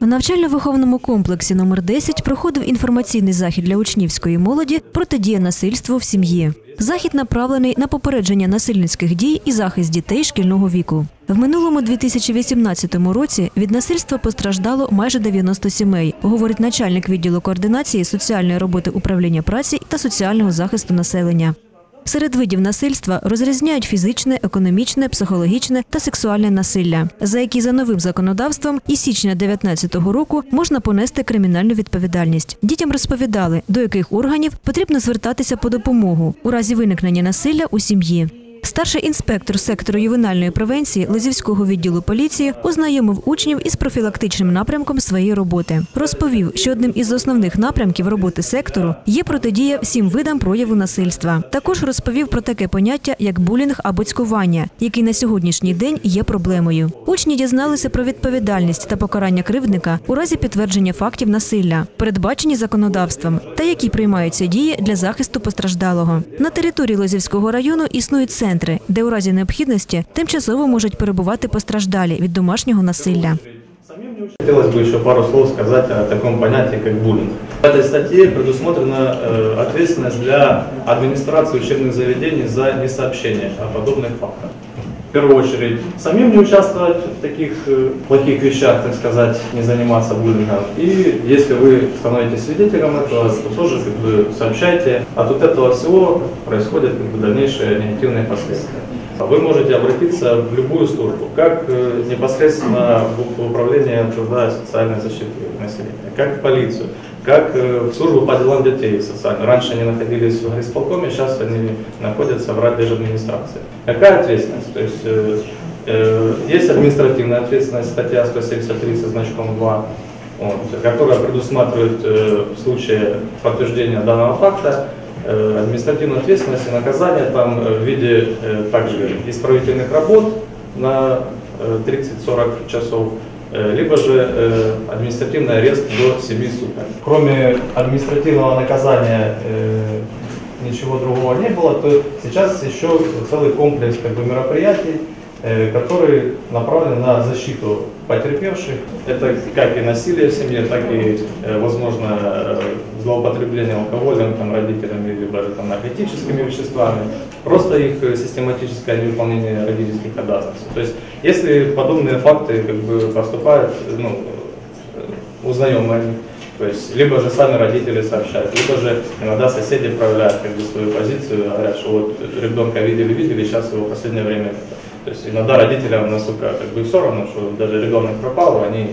В навчально-виховному комплексі номер 10 проходив інформаційний захід для учнівської молоді протидія насильству в сім'ї. Захід направлений на попередження насильницьких дій і захист дітей шкільного віку. В минулому 2018 році від насильства постраждало майже 90 сімей, говорить начальник відділу координації соціальної роботи управління праці та соціального захисту населення. Серед видів насильства розрізняють фізичне, економічне, психологічне та сексуальне насилля, за які за новим законодавством із січня 2019 року можна понести кримінальну відповідальність. Дітям розповідали, до яких органів потрібно звертатися по допомогу у разі виникнення насилля у сім'ї. Старший інспектор сектору ювенальної превенції Лозівського відділу поліції ознайомив учнів із профілактичним напрямком своєї роботи. Розповів, що одним із основних напрямків роботи сектору є протидія всім видам прояву насильства. Також розповів про таке поняття, як булінг або цькування, який на сьогоднішній день є проблемою. Учні дізналися про відповідальність та покарання кривдника у разі підтвердження фактів насилля, передбачені законодавством, та які приймаються дії для захисту постраждалого. На території Лозівського району існують центри, де у разі необхідності тимчасово можуть перебувати постраждалі від домашнього насилля. Хотелось бы еще пару слов сказать о таком понятии, как буллинг. В этой статье предусмотрена э, ответственность для администрации учебных заведений за несообщение о подобных фактах. В первую очередь, самим не участвовать в таких э, плохих вещах, так сказать, не заниматься буллингом. И если вы становитесь свидетелем этого, то тоже как бы сообщайте. От вот этого всего происходят как бы, дальнейшие негативные последствия. Вы можете обратиться в любую службу, как э, непосредственно в управление труда и социальной защиты населения, как в полицию, как э, в службу по делам детей социально. Раньше они находились в горисполкоме, сейчас они находятся в райдержадминистрации. Какая ответственность? То есть э, э, есть административная ответственность, статья 173 со значком 2, вот, которая предусматривает э, в случае подтверждения данного факта э, административную ответственность и наказание там э, в виде также исправительных работ на э, 30-40 часов, либо же э, административный арест до 7 суток. Кроме административного наказания э, ничего другого не было, то сейчас еще целый комплекс как бы, мероприятий, э, который направлен на защиту потерпевших. Это как и насилие в семье, так и, э, возможно, э, злоупотребление алкоголем там, родителями, либо там, наркотическими веществами, просто их систематическое невыполнение родительских обязанностей. То есть, если подобные факты как бы, поступают, ну, узнаем мы то есть, либо же сами родители сообщают, либо же иногда соседи проявляют как бы, свою позицию, говорят, что вот ребенка видели, видели, сейчас его в последнее время. То есть иногда родителям настолько как бы все равно, что даже ребенок пропал, они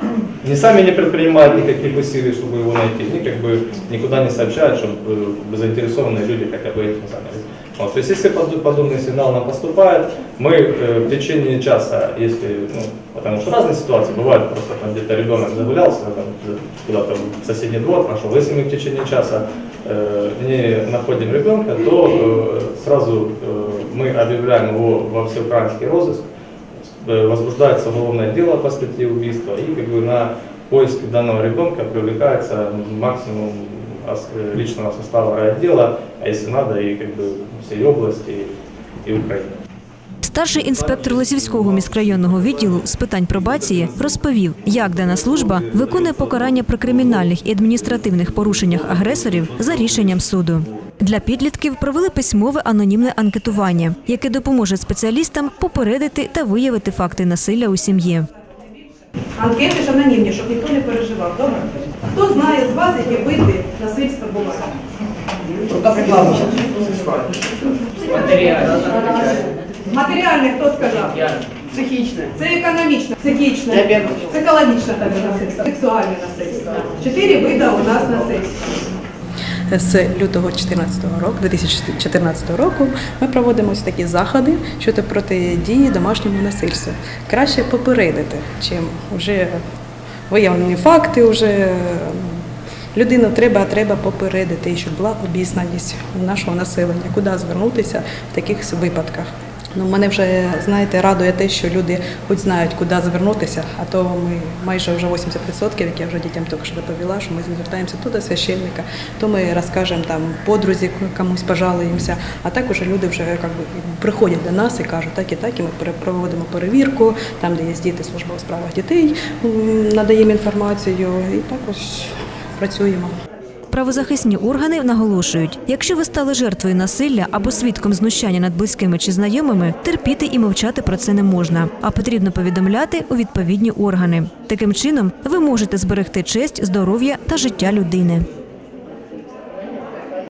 ну, не сами не предпринимают никаких усилий, чтобы его найти, ни как бы никуда не сообщают, чтобы э, заинтересованные люди хотя бы этим занялись. Вот, то есть если под- подобный сигнал нам поступает, мы э, в течение часа, если, ну, потому что разные ситуации бывают, просто там где-то ребенок загулялся, там, куда-то в соседний двор прошел, если мы в течение часа э, не находим ребенка, то э, сразу э, мы объявляем его во всеукраинский розыск, э, возбуждается уголовное дело по статье убийства, и как бы на поиски данного ребенка привлекается максимум э, личного состава райотдела, а если надо, и как бы всей области и Украины. Старший інспектор Лисівського міськрайонного відділу з питань пробації розповів, як дана служба виконує покарання при кримінальних і адміністративних порушеннях агресорів за рішенням суду. Для підлітків провели письмове анонімне анкетування, яке допоможе спеціалістам попередити та виявити факти насилля у сім'ї. Анкети ж анонімні, щоб ніхто не переживав. Добре? Хто знає з вас, які види насильства бувають? Матеріальне хто сказав? Психічне. Це економічне, психічне, психологічне насильство, сексуальне насильство. Чотири види у нас насильства. З лютого 2014 року, 2014 року ми проводимо ось такі заходи щодо протидії домашньому насильству. Краще попередити, чим вже виявлені факти, вже людину треба, треба попередити, щоб була обізнаність нашого населення, куди звернутися в таких випадках. Ну, мене вже знаєте, радує те, що люди хоч знають, куди звернутися, а то ми майже вже 80%, як я вже дітям тільки що доповіла, що ми звертаємося то до священника, то ми розкажемо там подрузі, комусь пожалуємося, а так уже люди вже як приходять до нас і кажуть, так і так, і ми проводимо перевірку, там, де є діти, служба у справах дітей, надаємо інформацію і так ось працюємо. Правозахисні органи наголошують, якщо ви стали жертвою насилля або свідком знущання над близькими чи знайомими, терпіти і мовчати про це не можна, а потрібно повідомляти у відповідні органи. Таким чином ви можете зберегти честь, здоров'я та життя людини.